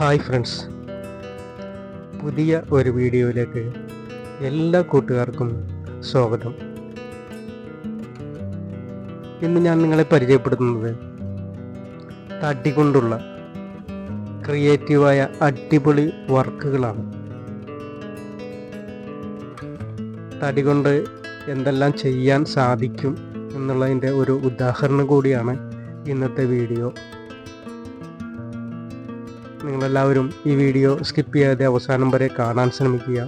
Hi friends. പുതിയ ഒരു വീഡിയോയിലേക്ക് എല്ലാ കൂട്ടുകാർക്കും സ്വാഗതം. ഇന്ന് ഞാൻ നിങ്ങളെ പരിചയപ്പെടുത്തുന്നത് തടി കൊണ്ടുള്ള ക്രിയേറ്റീവായ അടിപൊളി വർക്കുകളാണ്. തടി കൊണ്ട് എന്തെല്ലാം ചെയ്യാൻ സാധിക്കും എന്നുള്ളതിന്റെ ഒരു ഉദാഹരണം കൂടിയാണ് ഇന്നത്തെ വീഡിയോ. നിങ്ങളെല്ലാവരും ഈ വീഡിയോ സ്കിപ്പ് ചെയ്യാതെ അവസാനം വരെ കാണാൻ ശ്രമിക്കുക.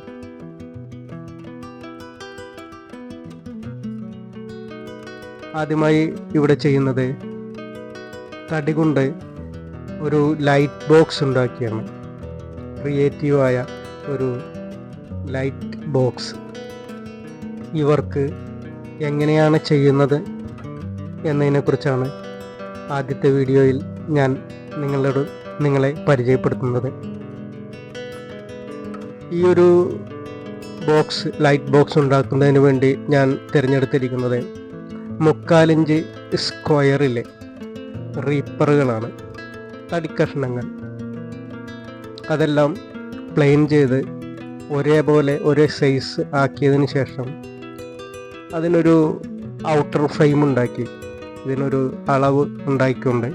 ആദ്യമായി ഇവിടെ ചെയ്യുന്നത് തടി കൊണ്ട് ഒരു ലൈറ്റ് ബോക്സ് ഉണ്ടാക്കിയാണ്. ക്രിയേറ്റീവായ ഒരു ലൈറ്റ് ബോക്സ് ഇവർക്ക് വർക്ക് എങ്ങനെയാണ് ചെയ്യുന്നത് എന്നതിനെക്കുറിച്ചാണ് ആദ്യത്തെ വീഡിയോയിൽ ഞാൻ നിങ്ങളോട് നിങ്ങളെ പരിചയപ്പെടുത്തുന്നത്. ഈ ഒരു ബോക്സ് ലൈറ്റ് ബോക്സ് ഉണ്ടാക്കുന്നതിന് വേണ്ടി ഞാൻ തിരഞ്ഞെടുത്തിരിക്കുന്നത് മുക്കാലിഞ്ച് സ്ക്വയറിലെ റീപ്പറുകളാണ്. തടിക്കഷ്ണങ്ങൾ. അതെല്ലാം പ്ലെയിൻ ചെയ്ത് ഒരേപോലെ ഒരേ സൈസ് ആക്കിയതിന് ശേഷം അതിനൊരു ഔട്ടർ ഫ്രെയിം ഉണ്ടാക്കി ഇതിനൊരു അളവ് ഉണ്ടാക്കിക്കൊണ്ട്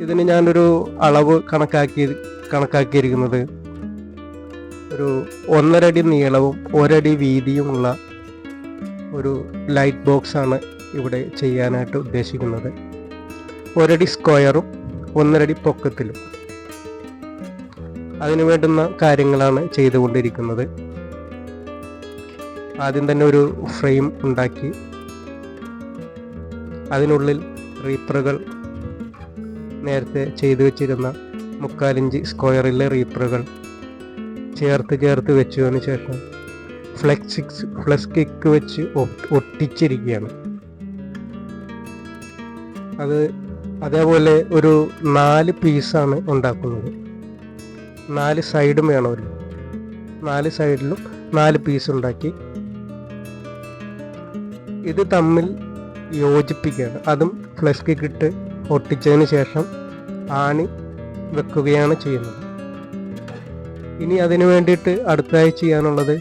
ഇതിന് ഞാനൊരു അളവ് കണക്കാക്കി കണക്കാക്കിയിരിക്കുന്നത്. ഒരു ഒന്നരടി നീളവും ഒരടി വീതിയുമുള്ള ഒരു ലൈറ്റ് ബോക്സാണ് ഇവിടെ ചെയ്യാനായിട്ട് ഉദ്ദേശിക്കുന്നത്. ഒരടി സ്ക്വയറും ഒന്നരടി പൊക്കത്തിലും. അതിനു വേണ്ടുന്ന കാര്യങ്ങളാണ് ചെയ്തുകൊണ്ടിരിക്കുന്നത്. ആദ്യം തന്നെ ഒരു ഫ്രെയിം ഉണ്ടാക്കി. അതിനുള്ളിൽ റീപ്പറുകൾ നേരത്തെ ചെയ്തു വെച്ചിരുന്ന മുക്കാലിഞ്ച് സ്ക്വയറിലെ റീപ്പറുകൾ ചേർത്ത് ചേർത്ത് വെച്ചതിന് ശേഷം ഫ്ലെക്സിക്സ് ഫ്ലെക്സ് കിക്ക് വെച്ച് ഒട്ടിച്ചിരിക്കുകയാണ്. അത് അതേപോലെ ഒരു നാല് പീസാണ് ഉണ്ടാക്കുന്നത്. നാല് സൈഡും വേണം ഒരു. നാല് സൈഡിലും നാല് പീസ് ഉണ്ടാക്കി. ഇത് തമ്മിൽ യോജിപ്പിക്കുകയാണ്. അതും ഫ്ലെക്സ് കിക്ക് ഇട്ട് ഒട്ടിച്ചതിന് ശേഷം ആണി വെക്കുകയാണ് ചെയ്യുന്നത്. ഇനി അതിനു വേണ്ടിയിട്ട് അടുത്തതായി ചെയ്യാനുള്ളത്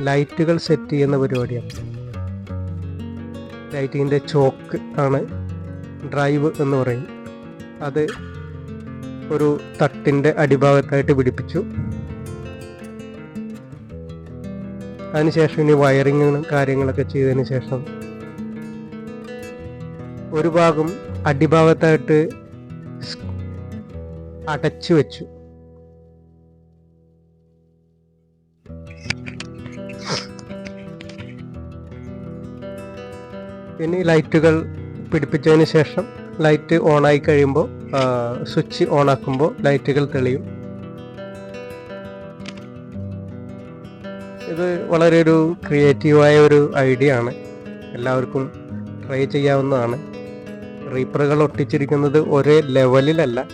ലൈറ്റുകൾ സെറ്റ് ചെയ്യുന്ന പരിപാടിയാണ്. ലൈറ്റിന്റെ ചോക്ക് ആണ് ഡ്രൈവ് എന്ന് പറയും. അത് ഒരു തട്ടിന്റെ അടിഭാഗത്തായിട്ട് പിടിപ്പിച്ചു. അതിനുശേഷം ഇനി വയറിങ്ങും കാര്യങ്ങളൊക്കെ ചെയ്തതിന് ശേഷം ഒരു ഭാഗം അടിഭാഗത്തായിട്ട് അടച്ചു വെച്ചു. ഇനി ലൈറ്റുകൾ പിടിപ്പിച്ചതിന് ശേഷം ലൈറ്റ് ഓൺ ആയി കഴിയുമ്പോൾ സ്വിച്ച് ഓൺ ആക്കുമ്പോൾ ലൈറ്റുകൾ തെളിയും. ഇത് വളരെ ഒരു ക്രിയേറ്റീവായ ഒരു ഐഡിയ ആണ്. എല്ലാവർക്കും ട്രൈ ചെയ്യാവുന്നതാണ്. റീപ്പറുകൾ ഒട്ടിച്ചിരിക്കുന്നത് ഒരേ ലെവലിലല്ല.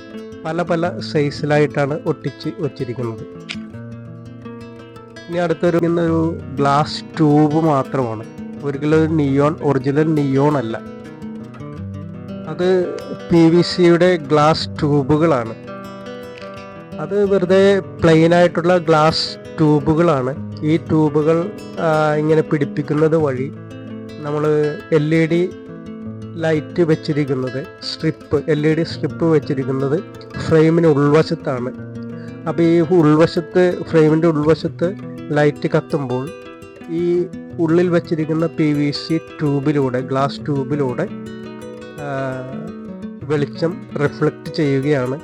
പല പല സൈസിലായിട്ടാണ് ഒട്ടിച്ച് വച്ചിരിക്കുന്നത്. ഇനി അടുത്തൊരു ഒരു ഗ്ലാസ് ട്യൂബ് മാത്രമാണ്. ഒരിക്കലും ഒരു നിയോൺ ഒറിജിനൽ നിയോൺ അല്ല. അത് പി വി സിയുടെ ഗ്ലാസ് ട്യൂബുകളാണ്. അത് വെറുതെ പ്ലെയിൻ ആയിട്ടുള്ള ഗ്ലാസ് ട്യൂബുകളാണ്. ഈ ട്യൂബുകൾ ഇങ്ങനെ പിടിപ്പിക്കുന്നത് വഴി നമ്മൾ എൽ ഇ ഡി ലൈറ്റ് വെച്ചിരിക്കുന്നത് strip L E D strip വെച്ചിരിക്കുന്നത് ഫ്രെയിമിന് ഉൾവശത്താണ്. അപ്പോൾ ഈ ഉൾവശത്ത് ഫ്രെയിമിന്റെ ഉൾവശത്ത് ലൈറ്റ് കത്തുമ്പോൾ ഈ ഉള്ളിൽ വെച്ചിരിക്കുന്ന പി വി സി ട്യൂബിലൂടെ ഗ്ലാസ് ട്യൂബിലൂടെ വെളിച്ചം റിഫ്ലക്റ്റ് ചെയ്യുകയാണ്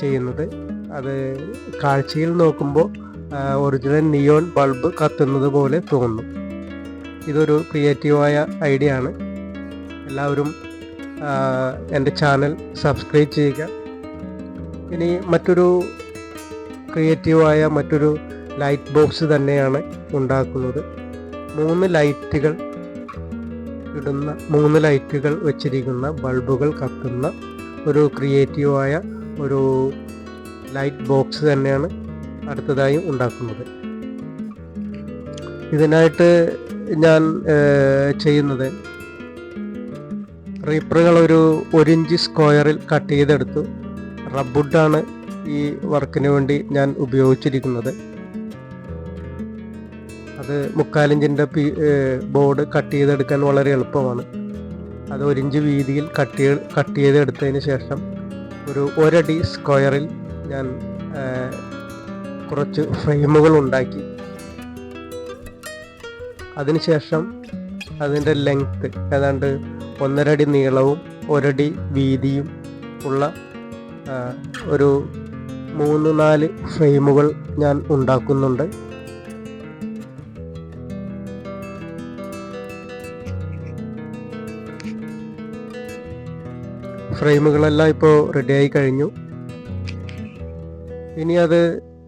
ചെയ്യുന്നത്. അത് കാഴ്ചയിൽ നോക്കുമ്പോൾ ഒറിജിനൽ നിയോൺ ബൾബ് കത്തുന്നത് പോലെ തോന്നും. ഇതൊരു ക്രിയേറ്റീവായ ഐഡിയ ആണ്. എല്ലാവരും എന്റെ ചാനൽ സബ്സ്ക്രൈബ് ചെയ്യുക. ഇനി മറ്റൊരു ക്രിയേറ്റീവായ മറ്റൊരു ലൈറ്റ് ബോക്സ് തന്നെയാണ് ഉണ്ടാക്കുന്നത്. മൂന്ന് ലൈറ്റുകൾ ഇടുന്ന മൂന്ന് ലൈറ്റുകൾ വെച്ചിരിക്കുന്ന ബൾബുകൾ കത്തുന്ന ഒരു ക്രിയേറ്റീവായ ഒരു ലൈറ്റ് ബോക്സ് തന്നെയാണ് അടുത്തതായി ഉണ്ടാക്കുന്നത്. ഇതിനായിട്ട് ഞാൻ ചെയ്യുന്നത് റീപ്പറുകൾ ഒരു ഒരു ഇഞ്ച് സ്ക്വയറിൽ കട്ട് ചെയ്തെടുത്തു. റബ്ബുഡാണ് ഈ വർക്കിന് വേണ്ടി ഞാൻ ഉപയോഗിച്ചിരിക്കുന്നത്. അത് മുക്കാലിഞ്ചിന്റെ പി ബോർഡ് കട്ട് ചെയ്തെടുക്കാൻ വളരെ എളുപ്പമാണ്. അത് ഒരിഞ്ച് വീതിയിൽ കട്ട് കട്ട് ചെയ്തെടുത്തതിന് ശേഷം ഒരു ഒരടി സ്ക്വയറിൽ ഞാൻ കുറച്ച് ഫ്രെയിമുകൾ ഉണ്ടാക്കി. അതിനുശേഷം അതിന്റെ ലെങ്ത്ത് ഏതാണ്ട് ഒന്നരടി നീളവും ഒരടി വീതിയും ഉള്ള ഒരു മൂന്ന് നാല് ഫ്രെയിമുകൾ ഞാൻ ഉണ്ടാക്കുന്നുണ്ട്. ഫ്രെയിമുകളെല്ലാം ഇപ്പോൾ റെഡിയായി കഴിഞ്ഞു. ഇനി അത്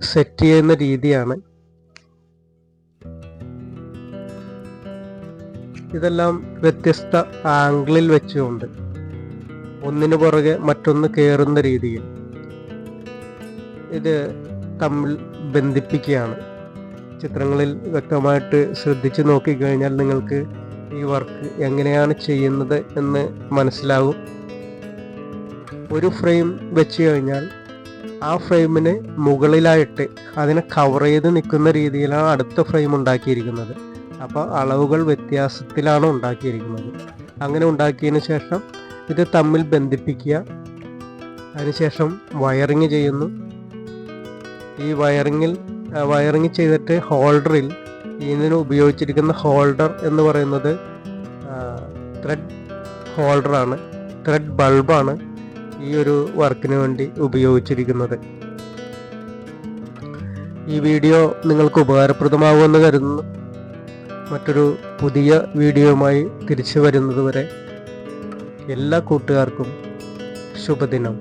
സെറ്റ് ചെയ്യുന്ന രീതിയാണ്. ഇതെല്ലാം വ്യത്യസ്ത ആംഗിളിൽ വെച്ചുകൊണ്ട് ഒന്നിനു പുറകെ മറ്റൊന്ന് കയറുന്ന രീതിയിൽ ഇത് തമ്മിൽ ബന്ധിപ്പിക്കുകയാണ്. ചിത്രങ്ങളിൽ വ്യക്തമായിട്ട് ശ്രദ്ധിച്ചു നോക്കിക്കഴിഞ്ഞാൽ നിങ്ങൾക്ക് ഈ വർക്ക് എങ്ങനെയാണ് ചെയ്യുന്നത് എന്ന് മനസ്സിലാവും ഒരു ഫ്രെയിം വെച്ച് കഴിഞ്ഞാൽ ആ ഫ്രെയിമിന് മുകളിലായിട്ട് അതിനെ കവർ ചെയ്ത് നിൽക്കുന്ന രീതിയിലാണ് അടുത്ത ഫ്രെയിം ഉണ്ടാക്കിയിരിക്കുന്നത്. അപ്പോൾ അളവുകൾ വ്യത്യാസത്തിലാണ് ഉണ്ടാക്കിയിരിക്കുന്നത്. അങ്ങനെ ഉണ്ടാക്കിയതിന് ശേഷം ഇത് തമ്മിൽ ബന്ധിപ്പിക്കുക. അതിനുശേഷം വയറിങ് ചെയ്യുന്നു. ഈ വയറിങ്ങിൽ വയറിങ് ചെയ്തിട്ട് ഹോൾഡറിൽ ഇതിന് ഉപയോഗിച്ചിരിക്കുന്ന ഹോൾഡർ എന്ന് പറയുന്നത് ത്രെഡ് ഹോൾഡറാണ് ത്രെഡ് ബൾബാണ് ഈ ഒരു വർക്കിന് വേണ്ടി ഉപയോഗിച്ചിരിക്കുന്നത്. ഈ വീഡിയോ നിങ്ങൾക്ക് ഉപകാരപ്രദമാകുമെന്ന് കരുതുന്നു. മറ്റൊരു പുതിയ വീഡിയോയുമായി തിരിച്ചു വരുന്നതുവരെ എല്ലാ കൂട്ടുകാർക്കും ശുഭദിനം.